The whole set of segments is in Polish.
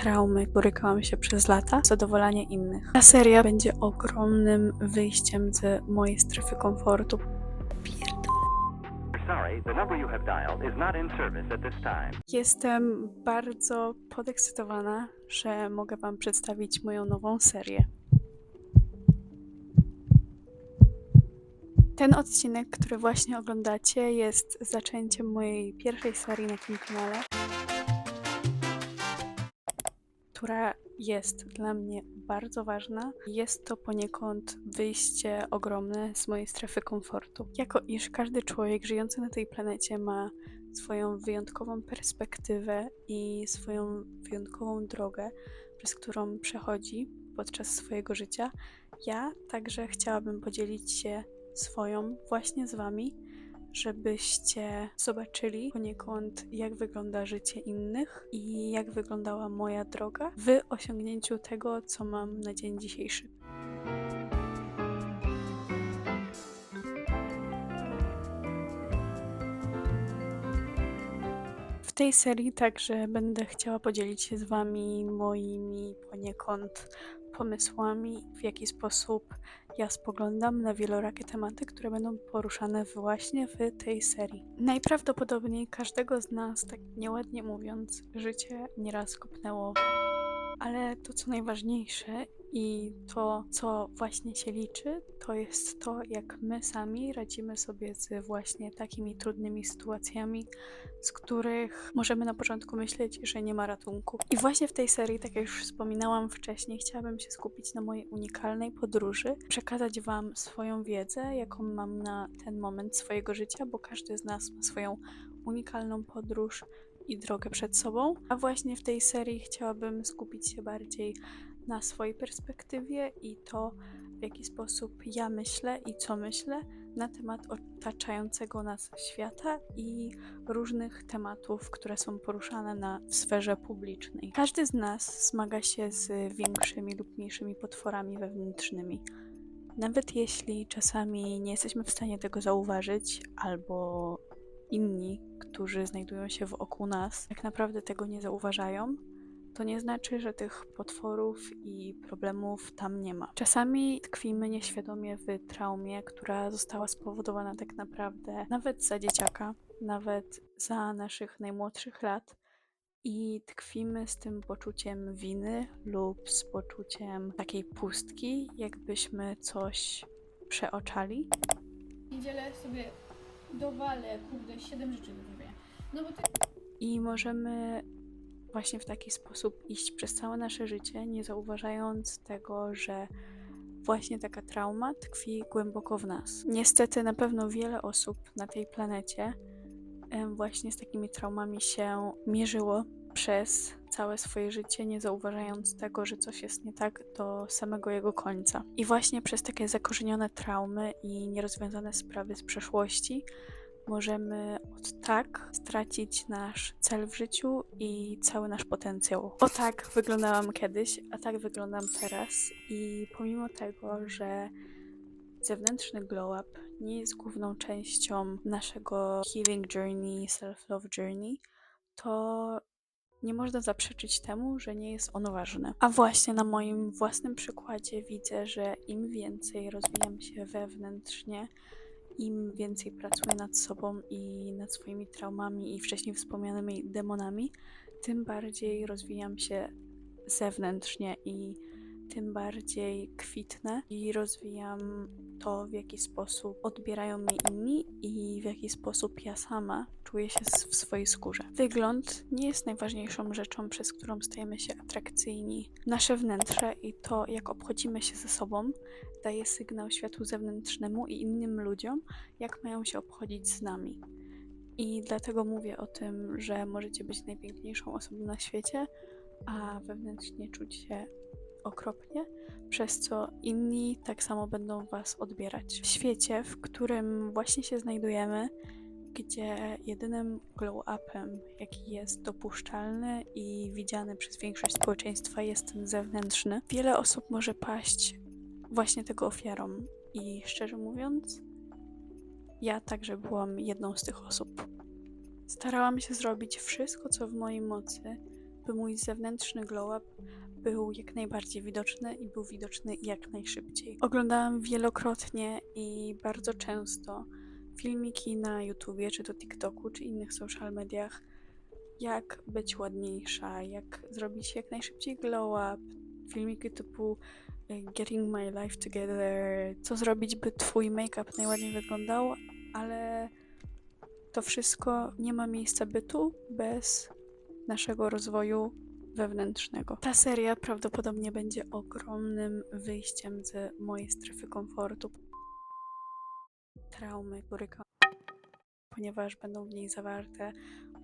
traumy borykałam się przez lata, zadowolenie innych. Ta seria będzie ogromnym wyjściem z mojej strefy komfortu. Jestem bardzo podekscytowana, że mogę Wam przedstawić moją nową serię. Ten odcinek, który właśnie oglądacie, jest zaczęciem mojej pierwszej serii na tym kanale, która jest dla mnie bardzo ważna. Jest to poniekąd wyjście ogromne z mojej strefy komfortu. Jako iż każdy człowiek żyjący na tej planecie ma swoją wyjątkową perspektywę i swoją wyjątkową drogę, przez którą przechodzi podczas swojego życia, ja także chciałabym podzielić się swoją właśnie z Wami, żebyście zobaczyli poniekąd, jak wygląda życie innych i jak wyglądała moja droga w osiągnięciu tego, co mam na dzień dzisiejszy. W tej serii także będę chciała podzielić się z Wami moimi poniekąd pomysłami, w jaki sposób ja spoglądam na wielorakie tematy, które będą poruszane właśnie w tej serii. Najprawdopodobniej każdego z nas, tak nieładnie mówiąc, życie nieraz kopnęło. Ale to, co najważniejsze i to, co właśnie się liczy, to jest to, jak my sami radzimy sobie z właśnie takimi trudnymi sytuacjami, z których możemy na początku myśleć, że nie ma ratunku. I właśnie w tej serii, tak jak już wspominałam wcześniej, chciałabym się skupić na mojej unikalnej podróży, przekazać Wam swoją wiedzę, jaką mam na ten moment swojego życia, bo każdy z nas ma swoją unikalną podróż i drogę przed sobą. A właśnie w tej serii chciałabym skupić się bardziej na swojej perspektywie i to, w jaki sposób ja myślę i co myślę na temat otaczającego nas świata i różnych tematów, które są poruszane na w sferze publicznej. Każdy z nas zmaga się z większymi lub mniejszymi potworami wewnętrznymi. Nawet jeśli czasami nie jesteśmy w stanie tego zauważyć, albo inni, którzy znajdują się wokół nas, tak naprawdę tego nie zauważają, to nie znaczy, że tych potworów i problemów tam nie ma. Czasami tkwimy nieświadomie w traumie, która została spowodowana tak naprawdę nawet za dzieciaka, nawet za naszych najmłodszych lat. I tkwimy z tym poczuciem winy lub z poczuciem takiej pustki, jakbyśmy coś przeoczali. niedzielę sobie dowalę, kurde, 7 rzeczy zrobienia. No bo tak I możemy właśnie w taki sposób iść przez całe nasze życie, nie zauważając tego, że właśnie taka trauma tkwi głęboko w nas. Niestety, na pewno wiele osób na tej planecie właśnie z takimi traumami się mierzyło przez całe swoje życie, nie zauważając tego, że coś jest nie tak do samego jego końca. I właśnie przez takie zakorzenione traumy i nierozwiązane sprawy z przeszłości możemy od tak stracić nasz cel w życiu i cały nasz potencjał. O tak wyglądałam kiedyś, a tak wyglądam teraz. I pomimo tego, że zewnętrzny glow up nie jest główną częścią naszego healing journey, self-love journey, to nie można zaprzeczyć temu, że nie jest on ważny. A właśnie na moim własnym przykładzie widzę, że im więcej rozwijam się wewnętrznie, im więcej pracuję nad sobą i nad swoimi traumami i wcześniej wspomnianymi demonami, tym bardziej rozwijam się zewnętrznie i tym bardziej kwitnę i rozwijam to, w jaki sposób odbierają mnie inni i w jaki sposób ja sama czuję się w swojej skórze. Wygląd nie jest najważniejszą rzeczą, przez którą stajemy się atrakcyjni. Nasze wnętrze i to, jak obchodzimy się ze sobą, daje sygnał światu zewnętrznemu i innym ludziom, jak mają się obchodzić z nami. I dlatego mówię o tym, że możecie być najpiękniejszą osobą na świecie, a wewnętrznie czuć się okropnie, przez co inni tak samo będą Was odbierać. W świecie, w którym właśnie się znajdujemy, gdzie jedynym glow-upem, jaki jest dopuszczalny i widziany przez większość społeczeństwa, jest ten zewnętrzny, wiele osób może paść właśnie tego ofiarą. I szczerze mówiąc, ja także byłam jedną z tych osób. Starałam się zrobić wszystko, co w mojej mocy, by mój zewnętrzny glow up był jak najbardziej widoczny i był widoczny jak najszybciej. Oglądałam wielokrotnie i bardzo często filmiki na YouTubie, czy to TikToku, czy innych social mediach, jak być ładniejsza, jak zrobić jak najszybciej glow up, filmiki typu y, Getting My Life Together, co zrobić, by twój make-up najładniej wyglądał, ale to wszystko nie ma miejsca bytu bez naszego rozwoju wewnętrznego. Ta seria prawdopodobnie będzie ogromnym wyjściem z mojej strefy komfortu. Traumy, boryka, ponieważ będą w niej zawarte,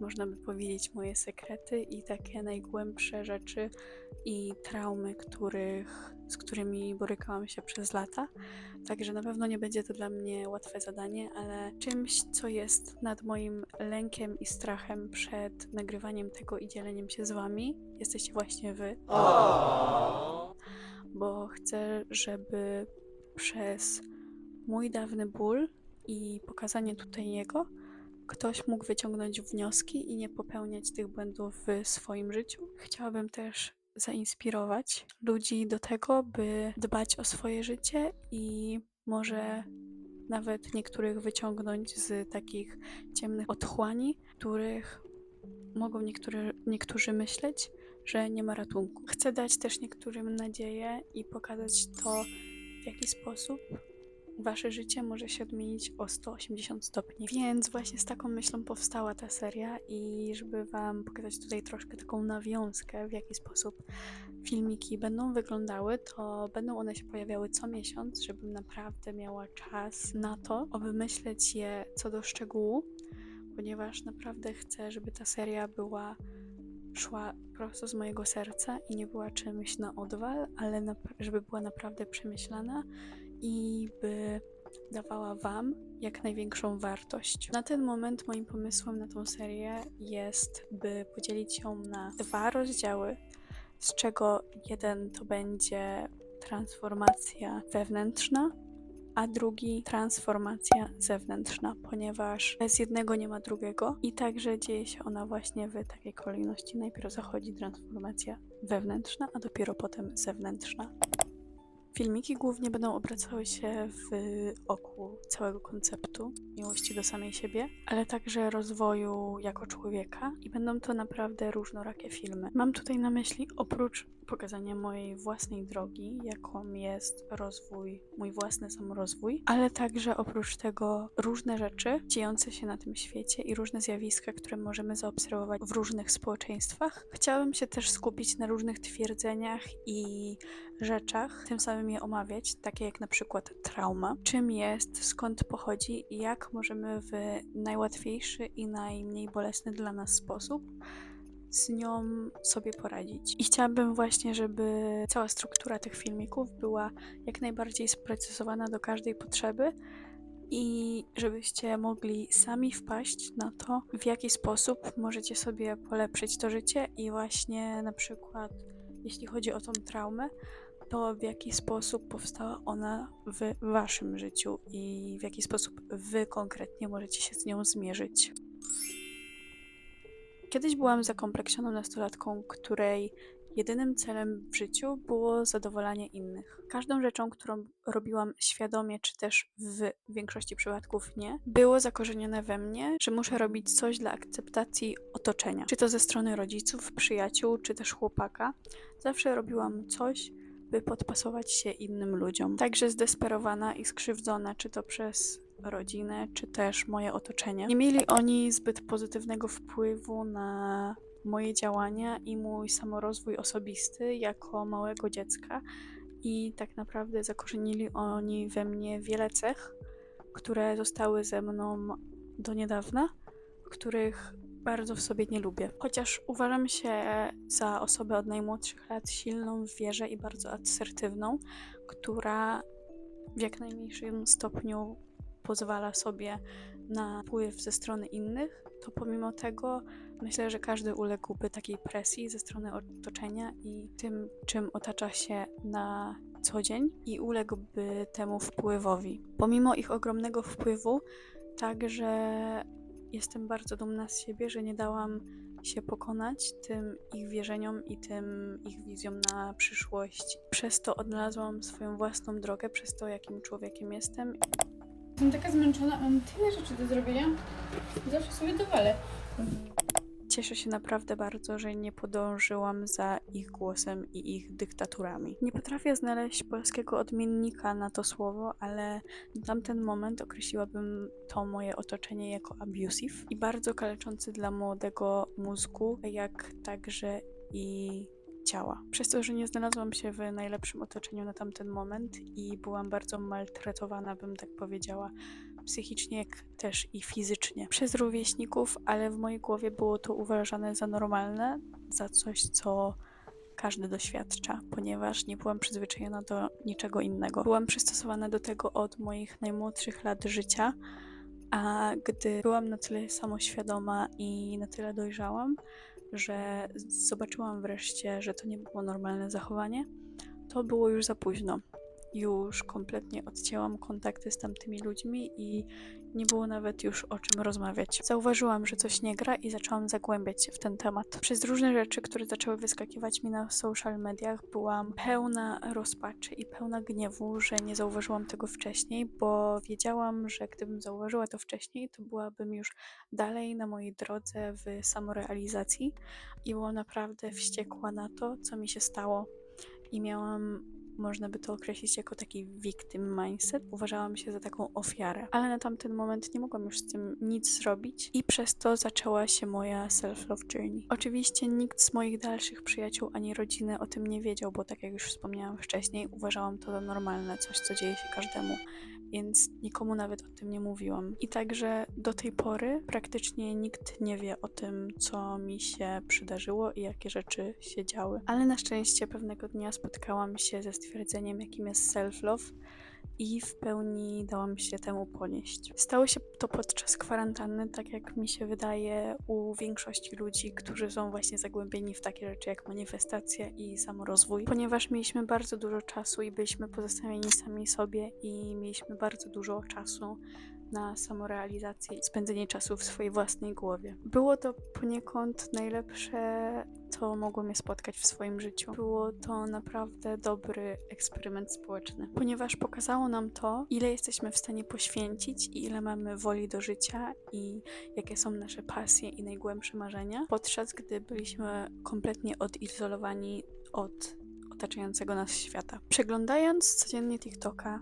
można by powiedzieć, moje sekrety i takie najgłębsze rzeczy i traumy, których, z którymi borykałam się przez lata. Także na pewno nie będzie to dla mnie łatwe zadanie, ale czymś, co jest nad moim lękiem i strachem przed nagrywaniem tego i dzieleniem się z wami, jesteście właśnie wy. Bo chcę, żeby przez mój dawny ból i pokazanie tutaj jego, ktoś mógł wyciągnąć wnioski i nie popełniać tych błędów w swoim życiu. Chciałabym też zainspirować ludzi do tego, by dbać o swoje życie i może nawet niektórych wyciągnąć z takich ciemnych otchłani, których mogą niektóry, niektórzy myśleć, że nie ma ratunku. Chcę dać też niektórym nadzieję i pokazać to, w jaki sposób wasze życie może się odmienić o 180 stopni. Więc właśnie z taką myślą powstała ta seria i żeby wam pokazać tutaj troszkę taką nawiązkę, w jaki sposób filmiki będą wyglądały, to będą one się pojawiały co miesiąc, żebym naprawdę miała czas na to, aby myśleć je co do szczegółu, ponieważ naprawdę chcę, żeby ta seria była szła prosto z mojego serca i nie była czymś na odwal, ale żeby była naprawdę przemyślana i by dawała Wam jak największą wartość. Na ten moment moim pomysłem na tą serię jest, by podzielić ją na dwa rozdziały, z czego jeden to będzie transformacja wewnętrzna, a drugi transformacja zewnętrzna, ponieważ bez jednego nie ma drugiego i także dzieje się ona właśnie w takiej kolejności. Najpierw zachodzi transformacja wewnętrzna, a dopiero potem zewnętrzna. Filmiki głównie będą obracały się w oku całego konceptu miłości do samej siebie, ale także rozwoju jako człowieka i będą to naprawdę różnorakie filmy. Mam tutaj na myśli oprócz pokazania mojej własnej drogi, jaką jest rozwój, mój własny samorozwój, ale także oprócz tego różne rzeczy dziejące się na tym świecie i różne zjawiska, które możemy zaobserwować w różnych społeczeństwach. Chciałabym się też skupić na różnych twierdzeniach i rzeczach, tym samym je omawiać, takie jak na przykład trauma, czym jest, skąd pochodzi i jak możemy w najłatwiejszy i najmniej bolesny dla nas sposób z nią sobie poradzić. I chciałabym właśnie, żeby cała struktura tych filmików była jak najbardziej sprecyzowana do każdej potrzeby i żebyście mogli sami wpaść na to, w jaki sposób możecie sobie polepszyć to życie i właśnie na przykład jeśli chodzi o tą traumę, to w jaki sposób powstała ona w waszym życiu i w jaki sposób wy konkretnie możecie się z nią zmierzyć. Kiedyś byłam zakompleksioną nastolatką, której jedynym celem w życiu było zadowolanie innych. Każdą rzeczą, którą robiłam świadomie, czy też w większości przypadków nie, było zakorzenione we mnie, że muszę robić coś dla akceptacji otoczenia. Czy to ze strony rodziców, przyjaciół, czy też chłopaka. Zawsze robiłam coś, by podpasować się innym ludziom. Także zdesperowana i skrzywdzona, czy to przez rodzinę, czy też moje otoczenie. Nie mieli oni zbyt pozytywnego wpływu na moje działania i mój samorozwój osobisty jako małego dziecka. I tak naprawdę zakorzenili oni we mnie wiele cech, które zostały ze mną do niedawna, których bardzo w sobie nie lubię. Chociaż uważam się za osobę od najmłodszych lat silną w wierze i bardzo asertywną, która w jak najmniejszym stopniu pozwala sobie na wpływ ze strony innych, to pomimo tego myślę, że każdy uległby takiej presji ze strony otoczenia i tym, czym otacza się na co dzień i uległby temu wpływowi. Pomimo ich ogromnego wpływu, także jestem bardzo dumna z siebie, że nie dałam się pokonać tym ich wierzeniom i tym ich wizjom na przyszłość. Przez to odnalazłam swoją własną drogę, przez to, jakim człowiekiem jestem. Jestem taka zmęczona, mam tyle rzeczy do zrobienia. Zawsze sobie dowalę. Cieszę się naprawdę bardzo, że nie podążyłam za ich głosem i ich dyktaturami. Nie potrafię znaleźć polskiego odmiennika na to słowo, ale na tamten moment określiłabym to moje otoczenie jako abusive i bardzo kaleczący dla młodego mózgu, jak także i ciała. Przez to, że nie znalazłam się w najlepszym otoczeniu na tamten moment i byłam bardzo maltretowana, bym tak powiedziała, psychicznie, jak też i fizycznie przez rówieśników, ale w mojej głowie było to uważane za normalne, za coś, co każdy doświadcza, ponieważ nie byłam przyzwyczajona do niczego innego. Byłam przystosowana do tego od moich najmłodszych lat życia, a gdy byłam na tyle samoświadoma i na tyle dojrzałam, że zobaczyłam wreszcie, że to nie było normalne zachowanie, to było już za późno już kompletnie odcięłam kontakty z tamtymi ludźmi i nie było nawet już o czym rozmawiać. Zauważyłam, że coś nie gra i zaczęłam zagłębiać się w ten temat. Przez różne rzeczy, które zaczęły wyskakiwać mi na social mediach, byłam pełna rozpaczy i pełna gniewu, że nie zauważyłam tego wcześniej, bo wiedziałam, że gdybym zauważyła to wcześniej, to byłabym już dalej na mojej drodze w samorealizacji i byłam naprawdę wściekła na to, co mi się stało. I miałam można by to określić jako taki victim mindset. Uważałam się za taką ofiarę, ale na tamten moment nie mogłam już z tym nic zrobić i przez to zaczęła się moja self-love journey. Oczywiście nikt z moich dalszych przyjaciół ani rodziny o tym nie wiedział, bo tak jak już wspomniałam wcześniej, uważałam to za normalne, coś co dzieje się każdemu więc nikomu nawet o tym nie mówiłam. I także do tej pory praktycznie nikt nie wie o tym, co mi się przydarzyło i jakie rzeczy się działy. Ale na szczęście pewnego dnia spotkałam się ze stwierdzeniem, jakim jest self-love i w pełni dałam się temu ponieść. Stało się to podczas kwarantanny, tak jak mi się wydaje, u większości ludzi, którzy są właśnie zagłębieni w takie rzeczy jak manifestacja i samorozwój, ponieważ mieliśmy bardzo dużo czasu i byliśmy pozostawieni sami sobie i mieliśmy bardzo dużo czasu na samorealizację i spędzenie czasu w swojej własnej głowie. Było to poniekąd najlepsze, co mogło mnie spotkać w swoim życiu. Było to naprawdę dobry eksperyment społeczny, ponieważ pokazało nam to, ile jesteśmy w stanie poświęcić i ile mamy woli do życia i jakie są nasze pasje i najgłębsze marzenia, podczas gdy byliśmy kompletnie odizolowani od otaczającego nas świata. Przeglądając codziennie TikToka,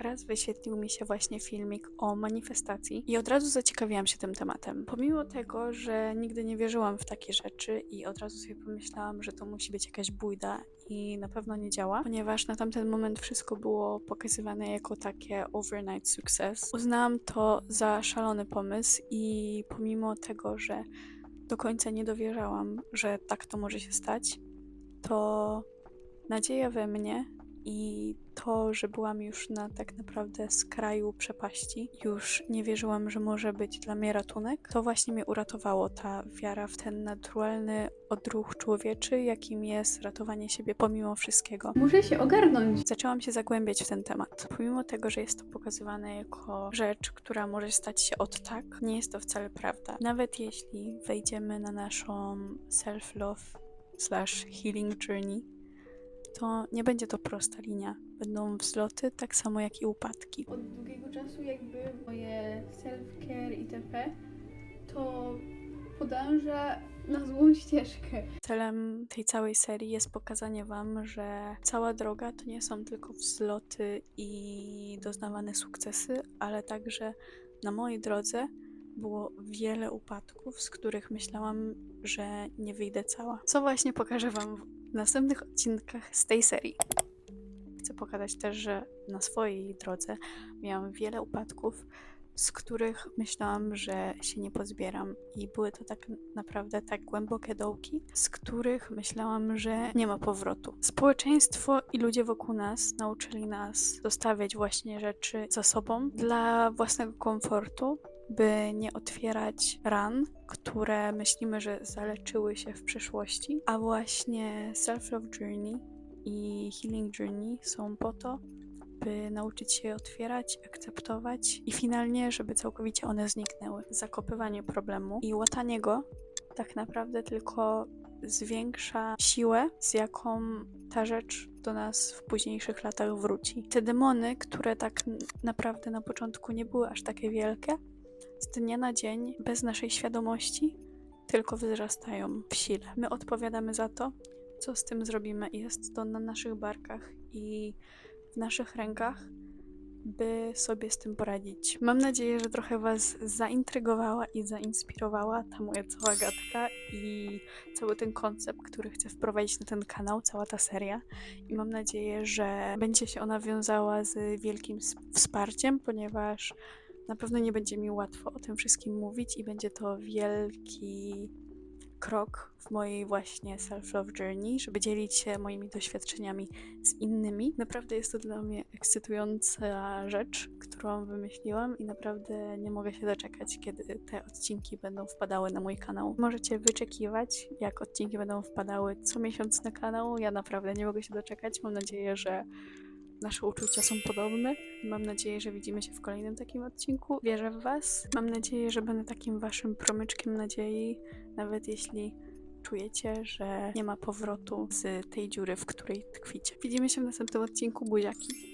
raz wyświetlił mi się właśnie filmik o manifestacji i od razu zaciekawiłam się tym tematem. Pomimo tego, że nigdy nie wierzyłam w takie rzeczy i od razu sobie pomyślałam, że to musi być jakaś bójda i na pewno nie działa, ponieważ na tamten moment wszystko było pokazywane jako takie overnight success. Uznałam to za szalony pomysł i pomimo tego, że do końca nie dowierzałam, że tak to może się stać, to nadzieja we mnie i to, że byłam już na tak naprawdę skraju przepaści, już nie wierzyłam, że może być dla mnie ratunek, to właśnie mnie uratowało ta wiara w ten naturalny odruch człowieczy, jakim jest ratowanie siebie pomimo wszystkiego. Muszę się ogarnąć. Zaczęłam się zagłębiać w ten temat. Pomimo tego, że jest to pokazywane jako rzecz, która może stać się od tak, nie jest to wcale prawda. Nawet jeśli wejdziemy na naszą self-love slash healing journey, to nie będzie to prosta linia. Będą wzloty, tak samo jak i upadki. Od długiego czasu jakby moje self-care itp. to podąża na złą ścieżkę. Celem tej całej serii jest pokazanie Wam, że cała droga to nie są tylko wzloty i doznawane sukcesy, ale także na mojej drodze było wiele upadków, z których myślałam, że nie wyjdę cała. Co właśnie pokażę Wam w następnych odcinkach z tej serii. Chcę pokazać też, że na swojej drodze miałam wiele upadków, z których myślałam, że się nie pozbieram. I były to tak naprawdę tak głębokie dołki, z których myślałam, że nie ma powrotu. Społeczeństwo i ludzie wokół nas nauczyli nas zostawiać właśnie rzeczy za sobą dla własnego komfortu, by nie otwierać ran, które myślimy, że zaleczyły się w przeszłości. A właśnie Self-Love Journey i Healing Journey są po to, by nauczyć się je otwierać, akceptować i finalnie, żeby całkowicie one zniknęły. Zakopywanie problemu i łatanie go tak naprawdę tylko zwiększa siłę, z jaką ta rzecz do nas w późniejszych latach wróci. Te demony, które tak naprawdę na początku nie były aż takie wielkie, z dnia na dzień, bez naszej świadomości, tylko wzrastają w sile. My odpowiadamy za to, co z tym zrobimy, jest to na naszych barkach i w naszych rękach, by sobie z tym poradzić. Mam nadzieję, że trochę Was zaintrygowała i zainspirowała ta moja cała gadka i cały ten koncept, który chcę wprowadzić na ten kanał, cała ta seria. I mam nadzieję, że będzie się ona wiązała z wielkim wsparciem, ponieważ na pewno nie będzie mi łatwo o tym wszystkim mówić i będzie to wielki krok w mojej właśnie self-love journey, żeby dzielić się moimi doświadczeniami z innymi. Naprawdę jest to dla mnie ekscytująca rzecz, którą wymyśliłam i naprawdę nie mogę się doczekać, kiedy te odcinki będą wpadały na mój kanał. Możecie wyczekiwać, jak odcinki będą wpadały co miesiąc na kanał. Ja naprawdę nie mogę się doczekać. Mam nadzieję, że nasze uczucia są podobne. Mam nadzieję, że widzimy się w kolejnym takim odcinku. Wierzę w Was. Mam nadzieję, że będę takim Waszym promyczkiem nadziei, nawet jeśli czujecie, że nie ma powrotu z tej dziury, w której tkwicie. Widzimy się w następnym odcinku. Buziaki.